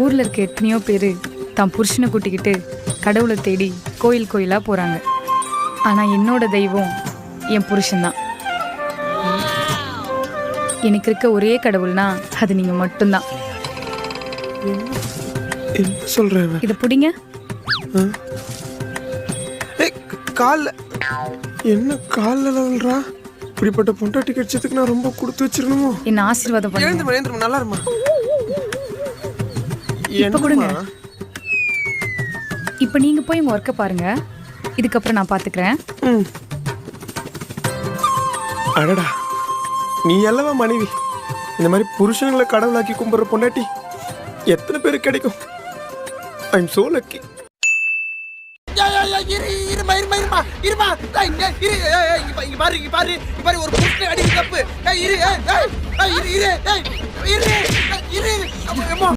ஊர்ல இருக்க எத்தனையோ பேரு தான் புருஷனை கூட்டிக்கிட்டு கடவுளை தேடி கோயில் கோயிலா போறாங்க. ஆனா என்னோட தெய்வம் என் புருஷன்தான். எனக்கு இருக்க ஒரே கடவுள்னா அது நீங்க மட்டும்தான். என்ன இவன்? இதை பிடிங்க. கால்ல என்ன கால்ல விழுறா இப்படிப்பட்ட பொண்டாட்டி கிடைச்சதுக்கு நான் ரொம்ப கொடுத்து வச்சிருக்கணுமோ? என்ன ஆசீர்வாதம் நல்லா இருமா. இப்ப கொடுங்க. இப்போ நீங்க போய் உங்க ஒர்க்கை பாருங்க. இதுக்கப்புறம் நான் பாத்துக்கிறேன். அடடா. நீ அல்லவா மனைவி? இந்த மாதிரி புருஷங்களை கடவுளாக்கி கும்பிடுற பொண்டாட்டி எத்தனை பேருக்கு கிடைக்கும்? ஐ எம் சோ லக்கி இரு, இருமா, இருமா, இருமா, இருமா. டேய், இங்க, இரு, ஏய், ஏய், இங்க பா- இங்க பாரு, இங்க பாரு, இங்க பாரு, ஒரு புருஷனை அடிக்கிறது தப்பு. இரு, இரு, இரு, இரு,